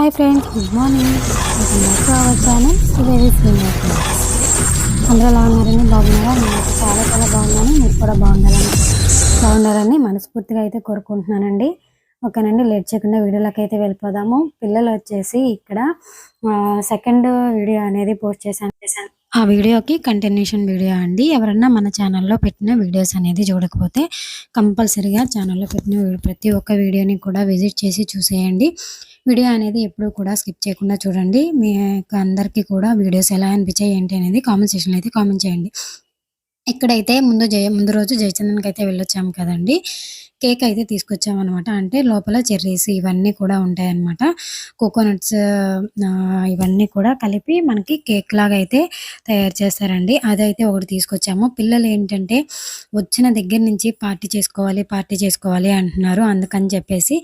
Hi friends good morning వచ్చాను అందరూ ఎలా ఉన్నారని బాగున్నారా? నేను చాలా చాలా బాగున్నాను. మీరు కూడా బాగుండాలని బాగున్నారని మనస్ఫూర్తిగా అయితే కోరుకుంటున్నానండి. ఓకేనండి. లేట్ చేయకుండా వీడియోలోకి అయితే వెళ్ళిపోదాము. పిల్లలు వచ్చేసి ఇక్కడ సెకండ్ వీడియో అనేది పోస్ట్ చేశాను చేశాను. ఆ వీడియోకి కంటిన్యూషన్ వీడియో అండి. ఎవరన్నా మన ఛానల్లో పెట్టిన వీడియోస్ అనేది చూడకపోతే కంపల్సరీగా ఛానల్లో పెట్టిన ప్రతి ఒక్క వీడియోని కూడా విజిట్ చేసి చూసేయండి. వీడియో అనేది ఎప్పుడూ కూడా స్కిప్ చేయకుండా చూడండి. మీ అందరికీ కూడా వీడియోస్ ఎలా అనిపించాయి ఏంటి అనేది కామెంట్ సెక్షన్లో అయితే కామెంట్ చేయండి. ఇక్కడైతే ముందు జయ ముందు రోజు జయచందన్కి అయితే వెళ్ళొచ్చాము కదండి. కేక్ అయితే తీసుకొచ్చామన్నమాట. అంటే లోపల చెర్రీస్ ఇవన్నీ కూడా ఉంటాయన్నమాట. కోకోనట్స్ ఇవన్నీ కూడా కలిపి మనకి కేక్ లాగా అయితే తయారు చేస్తారండి. అదైతే ఒకటి తీసుకొచ్చాము. పిల్లలు ఏంటంటే వచ్చిన దగ్గర నుంచి పార్టీ చేసుకోవాలి పార్టీ చేసుకోవాలి అంటున్నారు. అందుకని చెప్పేసి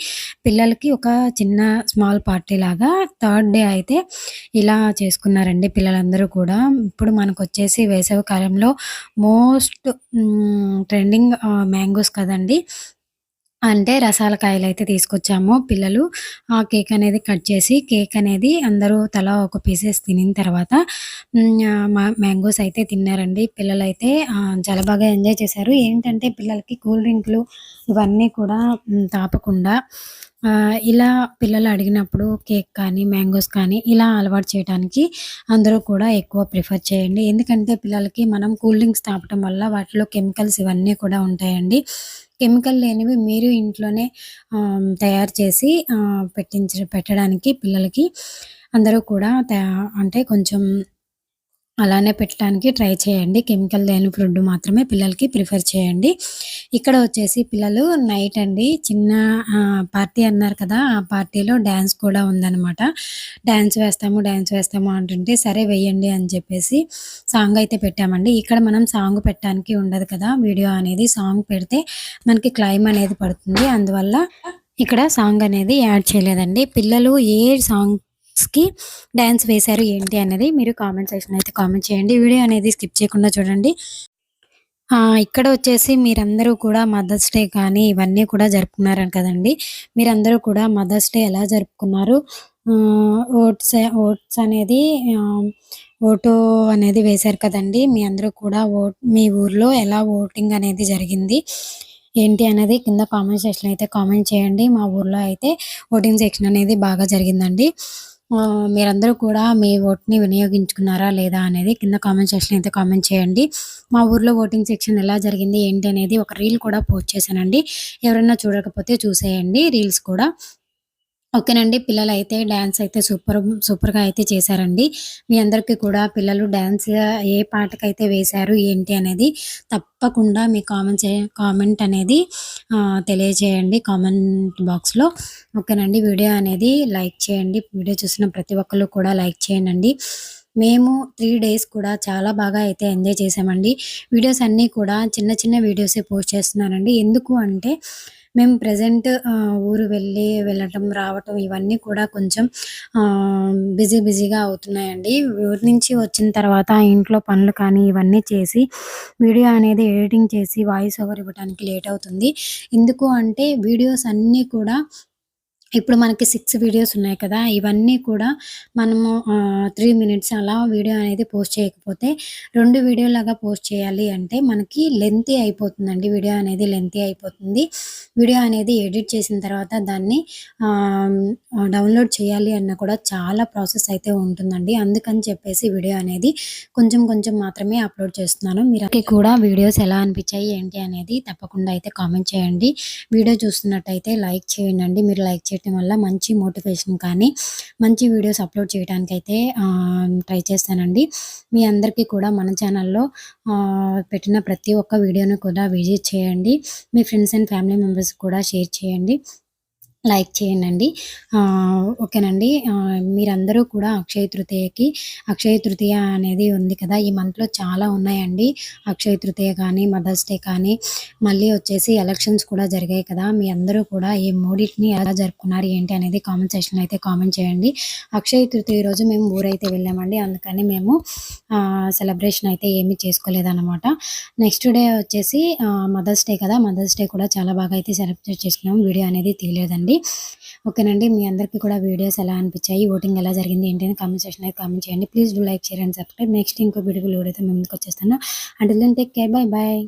పిల్లలకి ఒక చిన్న స్మాల్ పార్టీ లాగా థర్డ్ డే అయితే ఇలా చేసుకున్నారండి పిల్లలందరూ కూడా. ఇప్పుడు మనకు వచ్చేసి వేసవి కాలంలో మోస్ట్ ట్రెండింగ్ మ్యాంగోస్ కదండి. అంటే రసాల కాయలు అయితే తీసుకొచ్చాము పిల్లలు. ఆ కేక్ అనేది కట్ చేసి కేక్ అనేది అందరూ తలా ఒక పీసెస్ తినిన తర్వాత మ్యాంగోస్ అయితే తిన్నారండి. పిల్లలైతే చాలా బాగా ఎంజాయ్ చేశారు. ఏంటంటే పిల్లలకి కూల్ డ్రింక్లు ఇవన్నీ కూడా తాపకుండా ఇలా పిల్లలు అడిగినప్పుడు కేక్ కానీ మ్యాంగోస్ కానీ ఇలా అలవాటు చేయడానికి అందరూ కూడా ఎక్కువ ప్రిఫర్ చేయండి. ఎందుకంటే పిల్లలకి మనం కూల్ డ్రింక్స్ తాపటం వల్ల వాటిలో కెమికల్స్ ఇవన్నీ కూడా ఉంటాయండి. కెమికల్ లేనివి మీరు ఇంట్లోనే తయారు చేసి పెట్టించ పెట్టడానికి పిల్లలకి అందరూ కూడా అంటే కొంచెం అలానే పెట్టడానికి ట్రై చేయండి. కెమికల్ లేని ఫుడ్ మాత్రమే పిల్లలకి ప్రిఫర్ చేయండి. ఇక్కడ వచ్చేసి పిల్లలు నైట్ అండి చిన్న పార్టీ అన్నారు కదా ఆ పార్టీలో డ్యాన్స్ కూడా ఉందన్నమాట. డ్యాన్స్ వేస్తాము డ్యాన్స్ వేస్తాము అంటుంటే సరే వెయ్యండి అని చెప్పేసి సాంగ్ అయితే పెట్టామండి. ఇక్కడ మనం సాంగ్ పెట్టడానికి ఉండదు కదా వీడియో అనేది సాంగ్ పెడితే మనకి క్లైమ్ అనేది పడుతుంది. అందువల్ల ఇక్కడ సాంగ్ అనేది యాడ్ చేయలేదండి. పిల్లలు ఏ సాంగ్ కి డ్యాన్స్ వేశారు ఏంటి అనేది మీరు కామెంట్ సెక్షన్ అయితే కామెంట్ చేయండి. వీడియో అనేది స్కిప్ చేయకుండా చూడండి. ఇక్కడ వచ్చేసి మీరందరూ కూడా మదర్స్ డే కానీ ఇవన్నీ కూడా జరుపుకున్నారు కదండి. మీరందరూ కూడా మదర్స్ డే ఎలా జరుపుకున్నారు? ఓట్స్ ఓట్స్ అనేది ఓటు అనేది వేశారు కదండి. మీ అందరూ కూడా ఓట్ మీ ఊర్లో ఎలా ఓటింగ్ అనేది జరిగింది? ఏంటి అనేది కింద కామెంట్ సెక్షన్ అయితే కామెంట్ చేయండి. మా ఊర్లో అయితే ఓటింగ్ సెక్షన్ అనేది బాగా జరిగిందండి. మీరందరూ కూడా మీ ఓట్ని వినియోగించుకున్నారా లేదా అనేది కింద కామెంట్ సెక్షన్ అయితే కామెంట్ చేయండి. మా ఊర్లో ఓటింగ్ సెక్షన్ ఎలా జరిగింది ఏంటి అనేది ఒక రీల్ కూడా పోస్ట్ చేశానండి. ఎవరైనా చూడకపోతే చూసేయండి రీల్స్ కూడా. ఓకేనండి. పిల్లలు అయితే డ్యాన్స్ అయితే సూపర్ సూపర్గా అయితే చేశారండి. మీ అందరికీ కూడా పిల్లలు డ్యాన్స్ ఏ పాటకైతే వేశారు ఏంటి అనేది తప్పకుండా మీ కామెంట్ కామెంట్ అనేది తెలియజేయండి కామెంట్ బాక్స్లో. ఓకేనండి. వీడియో అనేది లైక్ చేయండి. వీడియో చూసిన ప్రతి ఒక్కరు కూడా లైక్ చేయండి మేము త్రీ డేస్ కూడా చాలా బాగా అయితే ఎంజాయ్ చేసామండి వీడియోస్ అన్నీ కూడా చిన్న చిన్న వీడియోసే పోస్ట్ చేస్తున్నానండి. ఎందుకు అంటే మేము ప్రజెంట్ ఊరు వెళ్ళి వెళ్ళటం రావటం ఇవన్నీ కూడా కొంచెం బిజీ బిజీగా అవుతున్నాయండి. ఊరి నుంచి వచ్చిన తర్వాత ఇంట్లో పనులు కానీ ఇవన్నీ చేసి వీడియో అనేది ఎడిటింగ్ చేసి వాయిస్ ఓవర్ ఇవ్వడానికి లేట్ అవుతుంది. ఎందుకు అంటే వీడియోస్ అన్నీ కూడా ఇప్పుడు మనకి సిక్స్ వీడియోస్ ఉన్నాయి కదా ఇవన్నీ కూడా మనము త్రీ మినిట్స్ అలా వీడియో అనేది పోస్ట్ చేయకపోతే రెండు వీడియోలాగా పోస్ట్ చేయాలి అంటే మనకి లెంతీ అయిపోతుందండి వీడియో అనేది లెంతీ అయిపోతుంది. వీడియో అనేది ఎడిట్ చేసిన తర్వాత దాన్ని డౌన్లోడ్ చేయాలి అన్న కూడా చాలా ప్రాసెస్ అయితే ఉంటుందండి. అందుకని చెప్పేసి వీడియో అనేది కొంచెం కొంచెం మాత్రమే అప్లోడ్ చేస్తున్నాను. మీరు కూడా వీడియోస్ ఎలా అనిపించాయి ఏంటి అనేది తప్పకుండా అయితే కామెంట్ చేయండి. వీడియో చూస్తున్నట్టయితే లైక్ చేయండి. మీరు లైక్ చేయండి చేయటం వల్ల మంచి మోటివేషన్ కానీ మంచి వీడియోస్ అప్లోడ్ చేయడానికి అయితే ట్రై చేస్తానండి. మీ అందరికీ కూడా మన ఛానల్లో పెట్టిన ప్రతి ఒక్క వీడియోని కూడా విజిట్ చేయండి. మీ ఫ్రెండ్స్ అండ్ ఫ్యామిలీ మెంబర్స్ కూడా షేర్ చేయండి. లైక్ చేయండి ఓకేనండి. మీరందరూ కూడా అక్షయ తృతీయకి అక్షయ తృతీయ అనేది ఉంది కదా ఈ మంత్లో చాలా ఉన్నాయండి. అక్షయ తృతీయ కానీ మదర్స్ డే కానీ మళ్ళీ వచ్చేసి ఎలక్షన్స్ కూడా జరిగాయి కదా మీ అందరూ కూడా ఈ మూడింటిని ఎలా జరుపుకున్నారు ఏంటి అనేది కామెంట్ సెక్షన్లో అయితే కామెంట్ చేయండి. అక్షయ తృతీయ రోజు మేము ఊరైతే వెళ్ళామండి అందుకని మేము సెలబ్రేషన్ అయితే ఏమీ చేసుకోలేదన్నమాట. నెక్స్ట్ డే వచ్చేసి మదర్స్ డే కదా మదర్స్ డే కూడా చాలా బాగా అయితే సెలబ్రేట్ చేసుకున్నాం. వీడియో అనేది తీయలేదండి. ఓకేనండి మీ అందరికీ కూడా వీడియోస్ ఎలా అనిపించాయి ఓటింగ్ ఎలా జరిగింది ఏంటి అని కామెంట్ సెక్షన్ అయితే కామెంట్ చేయండి. Please do like share and subscribe next ఇంకో వీడియో అయితే మేము ముందుకు వచ్చేస్తాను. అంటే టేక్ కేర్ బై బాయ్